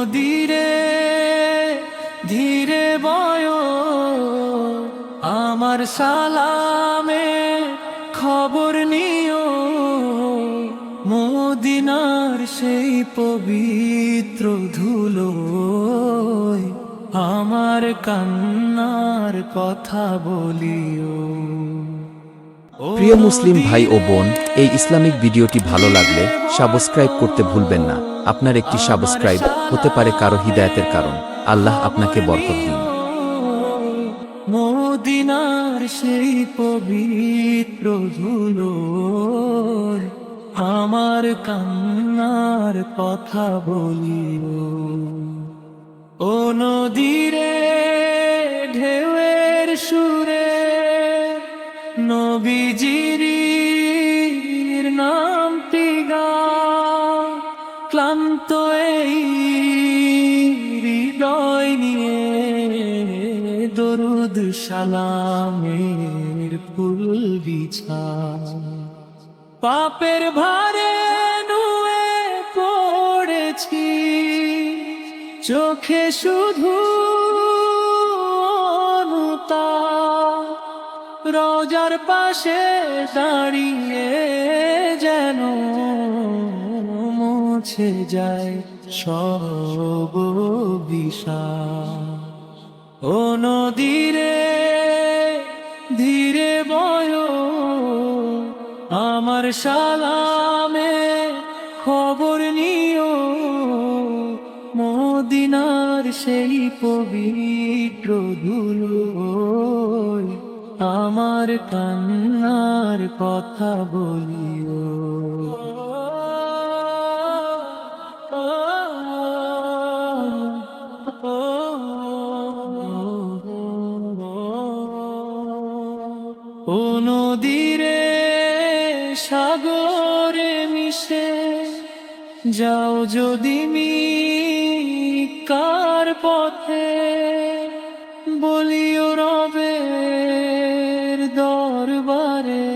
নদীরে ধীরে বয়, আমার সালামে খবর নিও। মদিনার সেই পবিত্র ধুলো আমার কান্নার কথা বলিও। প্রিয় মুসলিম ভাই ও বোন, এই ইসলামিক ভিডিওটি ভালো লাগলে সাবস্ক্রাইব করতে ভুলবেন না। আপনার একটি সাবস্ক্রাইব হতে পারে কারও হিদায়তের কারণ। আল্লাহ আপনাকে বরকত দিন। মদিনার সেই পবিত্র ধুলো আমার কান্নার কথা বলিও। ও নদীরে, ঢেউয়ের সুরে, নবীজির নাম ক্লান্ত এই হৃদয় নিয়ে দরুদ সালামের ফুল বিছা পাপের ভারে নুয়ে পড়েছি, চোখে শুধু রোজার পাশে দাঁড়িয়ে যেন মুছে যায় সব বিষাদ। ও নদীরে, ধীরে বয় আমার সালামে খবর নিও। মদিনার সেই পবিত্র ধুলো আমার কান্নার কথা বলিও। যাও যদি মি কার পথে, বলিও রবের দরবারে,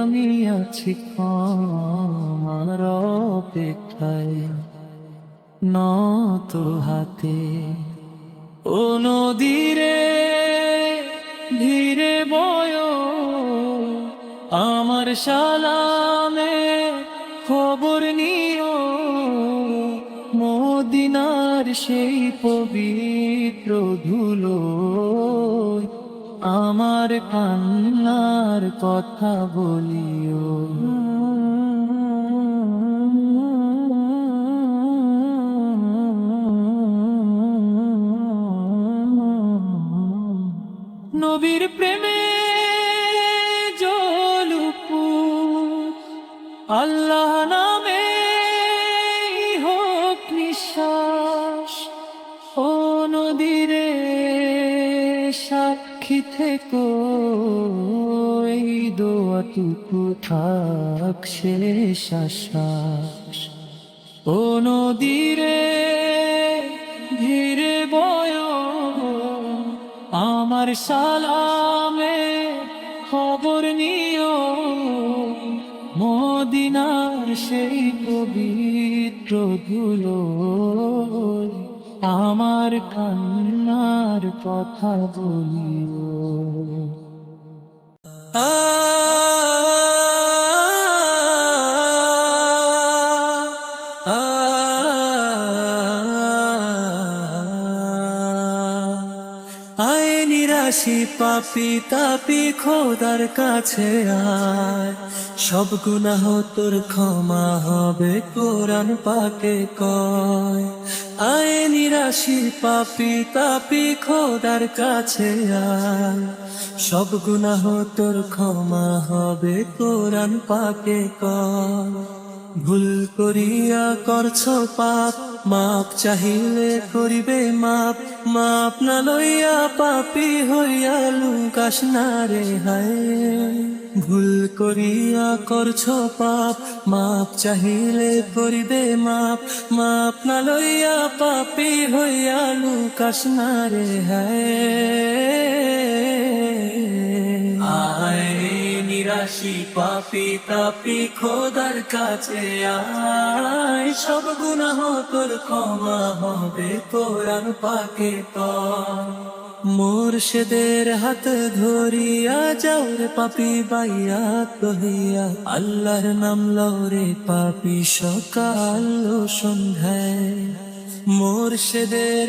আমি আছি আমার অপেক্ষায়। নত হাতে ও নদীরে ধীরে বয়, আমার সালামে সেই পবিত্র ধুলো আমার কান্নার কথা বলিও। থেকো, এই দোয়াটুকু থাক শেষ আশ্বাস ও নদীরে ধীরে বয়, আমার সালামে খবর নিও। মদিনার সেই পবিত্র ধুলো। আমার কান্নার কথা বলিও আয় পাপি তাপি খোদার কাছে আয়। সব গুনাহ তোর ক্ষমা হবে, কোরআন পাকে কয়। আয় নিরাশি পাপি তাপি খোদার কাছে আয়। সব গুনাহ তোর ক্ষমা হবে, কোরআন পাকে কয় ভুল করিয়া করছ পাপ, মাপ চাহিলে করিবে মাপ। মাপ না লইয়া পাপি হইয়া লুকাস না রে হায়। ভুল করিয়া করছ পাপ, মাপ চাহিলে করিবে মাপ। মাপ না লইয়া পাপি হইয়া লুকাস না রে, হায়। নিরাশি পাপি, তাপি খোদার কাছে আয়। সব গুনাহ তোর ক্ষমা হবে কোরআন পাকে পর মুর্শিদের হাত ধরিয়া যাও রে পাপি বাইয়া কহিয়া, আল্লাহর নাম লরে পাপি সকাল ও সন্ধ্যায়।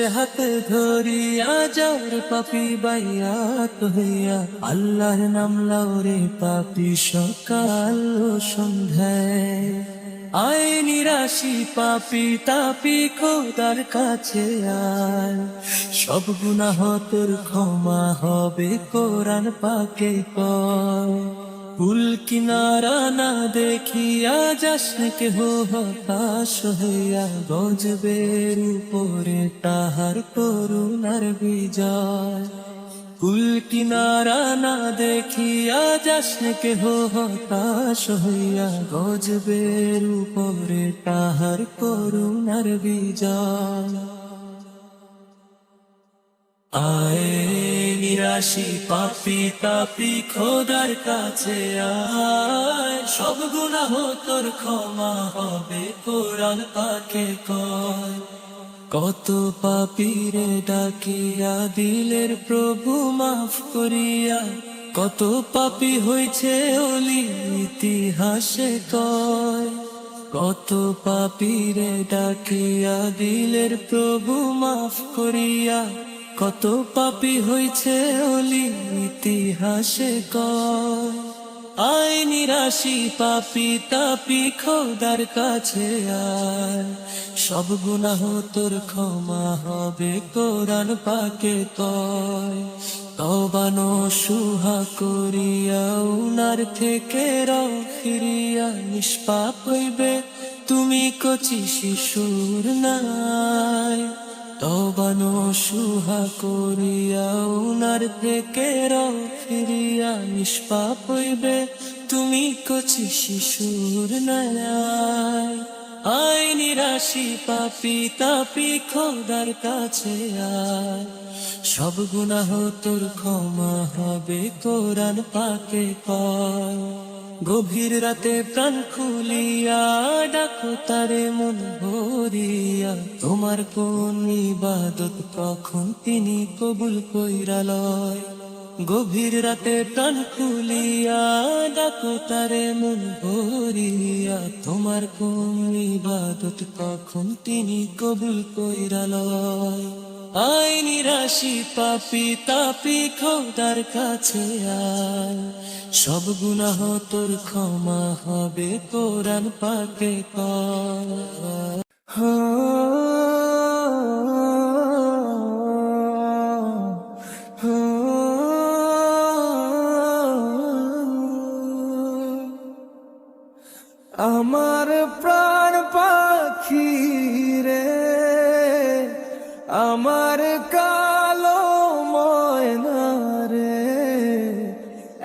হাত ধরিয়া যাও রে পাপি বাইয়া কহিয়া, আল্লাহর নাম লরে পাপি সকাল সন্ধ্যায়। আয় নিরাশি পাপি তাপি খোদার কাছে আয়। সব গুনাহ তোর ক্ষমা হবে কোরআন পাকে কয় কুল কিনারা না দেখিয়া যাসন কেহ হতাশ হইয়া গজবের উপরে তাহার করুণার বিজয়। কুল কিনারা না দেখিয়া যাসন কেহ, হতাশ হইয়া গজবের উপরে তাহার করুণার বিজয়। আয় নিরাশি পাপি তাপি খোদার কাছে আয়, সব গুনাহ তোর ক্ষমা হবে, কোরআন পাকে কয়। কত পাপিরে ডাকিয়া দিলের প্রভু মাফ করিয়া, কত পাপি হয়েছে অলি ইতিহাসে কয়। কত পাপিরে ডাকিয়া দিলের প্রভু মাফ করিয়া, কত পাপি হয়েছে অলি ইতিহাসে কয়। আয় নিরাশি পাপি তাপি খোদার কাছে আয়। সব গুনাহ তোর ক্ষমা হবে, কোরআন পাকে কয় তবানো সুহা করিয়া উনার থেকে রও ফিরিয়া নিষ্পাপ হইবে, তুমি কচি শিশুর নাই। তবানো সুহা করিয়া উনার রও ফিরিয়া নিষ্পাপ হইবে। তুমি কচি শিশুর নাই আয় নিরাশি পাপি তাপি খোদার কাছে আয়। সব গুনাহ তোর ক্ষমা হবে, কোরআন পাকে কয় গভীর রাতে প্রাণ খুলিয়া ডাকো তারে মন ভরিয়া। তোমার কোন ইবাদত কখন তিনি কবুল কইরা লয়? গভীর রাতে প্রাণ খুলিয়া ডাকো তারে মন ভরিয়া। তোমার কোন ইবাদত কখন তিনি কবুল কইরা লয় রাশি পাপি তাপি খোদার কাছে আয়। সব গুনাহ তোর ক্ষমা হবে, কোরআন পাকে আমার আমার কালো ময়না রে,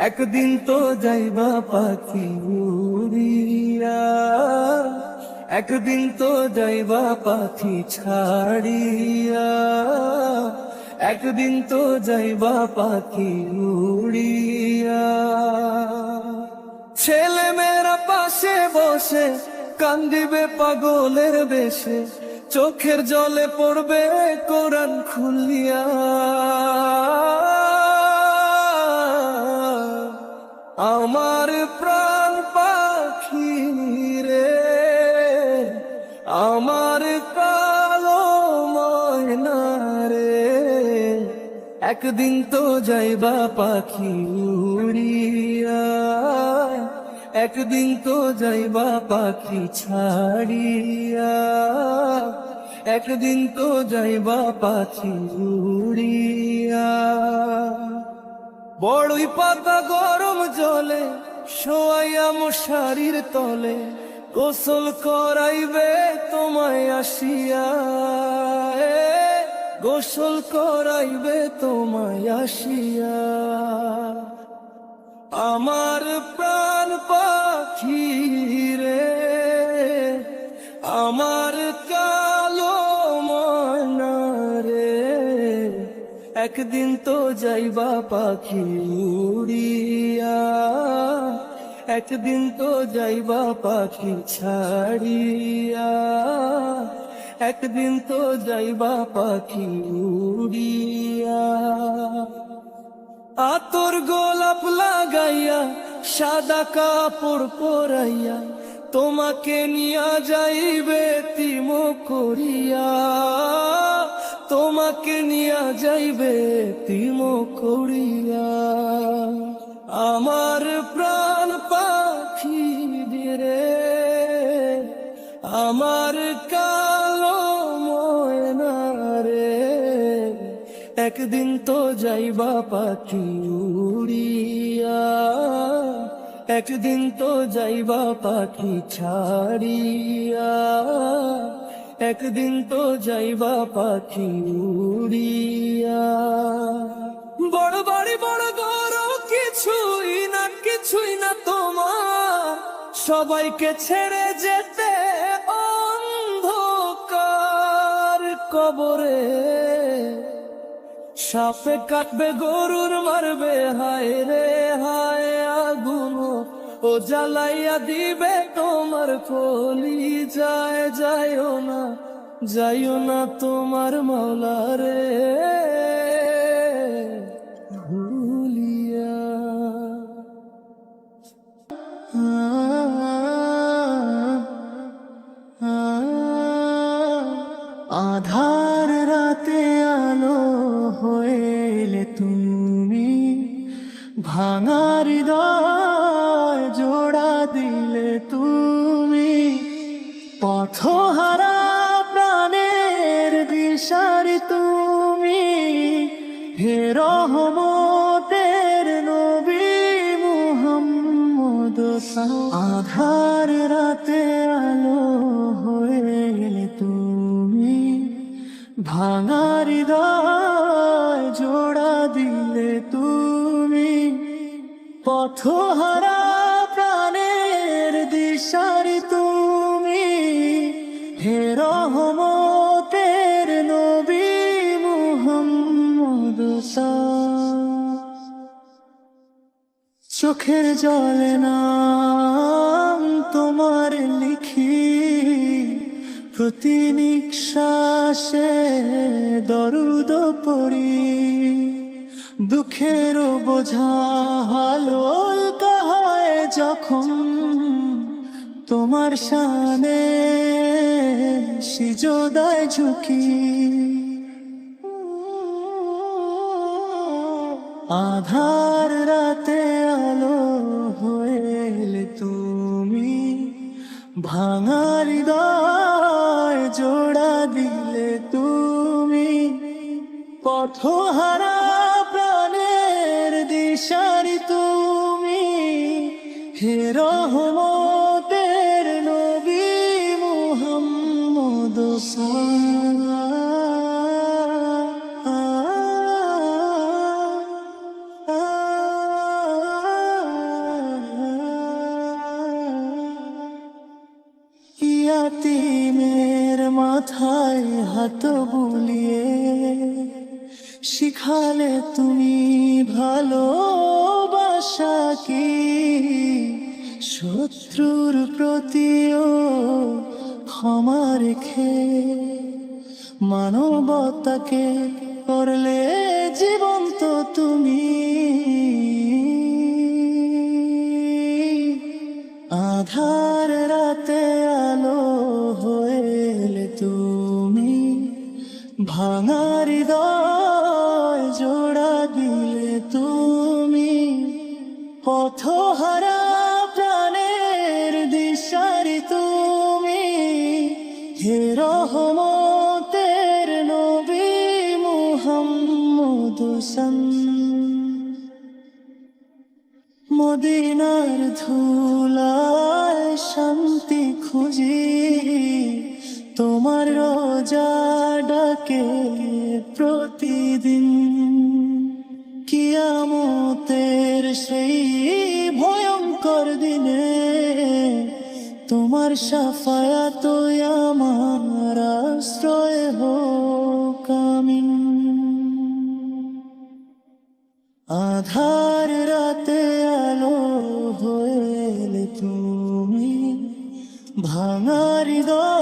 একদিন তো যাইবা পাখি উড়িয়া, একদিন তো যাইবা পাখি ছাড়িয়া, একদিন তো যাইবা পাখি উড়িয়া। ছেলে মেয়েরা পাশে বসে কান্দিবে পাগলের বেশে, চোখের জলে পড়বে কোরআন খুলিয়া। আমার প্রাণ পাখি রে, আমার কালো ময়না রে, একদিন তো যাইবা পাখি উড়িয়া। একদিন তো যাইবা পাখি ছাড়িয়া। একদিন তো যাইবা পাখি উড়িয়া। বড়ই পাতা গরম জলে শোয়াইয়া মশারির তলে গোসল করাইবে তোমায় আসিয়া। গোসল করাইবে তোমায় আসিয়া। আমার প্রাণ পাখি রে, আমার কালো মনা রে। একদিন তো যাইবা পাখি উড়িয়া, একদিন তো যাইবা পাখি ছাড়িয়া। একদিন তো যাইবা পাখি উড়িয়া। আতর গোলাপ লাগাইয়া, সাদা কাপড় পরাইয়া, তোমাকে নিয়া যাইবে তিম করিয়া। তোমাকে নিয়া যাইবে তিম করিয়া। আমার প্রাণ পাখি রে আমার একদিন তো যাইবা পাখি উড়িয়া, একদিন তো যাইবা পাখি ছাড়িয়া, একদিন তো যাইবা পাখি উড়িয়া। বড় বাড়ি, বড় ঘর, কিছুই না কিছুই না তোমার। সবাইকে ছেড়ে যেতে অন্ধকার কবরে। সাপে কাটবে, গরুর মারবে, হায় রে, হায় আগুন। ও জ্বালাইয়া দিবে তোমার কলি, যায় যাইও না যাইও না তোমার মাওলা রে। ভাঙার হৃদয় জোড়া দিলে তুমি পথহারা প্রাণের দিশারি তুমি। হে রহমতের নবী মুহাম্মদ, আধার রাতে আলো হয়ে তুমি। ভাঙার পথহারা প্রাণের দিশারি তুমি। হে রহম রহমতের নবী মুহাম্মদ চোখের জলে নাম তোমার লিখি। প্রতি নিঃশ্বাসে দরুদ পড়ি। দুঃখের বোঝা হালকা হয় যখন তোমার শানে সিজদায় ঝুঁকি। আধার রাতে আলো হয়ে তুমি ভাঙার হৃদয় জোড়া দিলে তুমি পথহারা প্রাণের দিশারি তুমি হে রহমতের নবী মুহাম্মদ ইয়াতিমের মাথায় হাত বুলিয়ে শিখালে তুমি ভালোবাসা কি শত্রুর প্রতিও ক্ষমা রেখে মানবতাকে করলে জীবন্ত তুমি। আধার রাতে আলো হয়ে তুমি ভাঙার হৃদয় জোড়া পথহারা প্রাণের দিশারি তুমি। হে রহমতের নবী মুহাম্মদ মদিনার ধুলায় শান্তি খুঁজি। তোমার রোজা ডাকে প্রতিদিন। কিয়ামতের সেই ভয়ঙ্কর দিনে তোমার সাফায়াত আমার আশ্রয় হোক আমি আধার রাতে আলো হয়ে তুমি ভাঙারি দল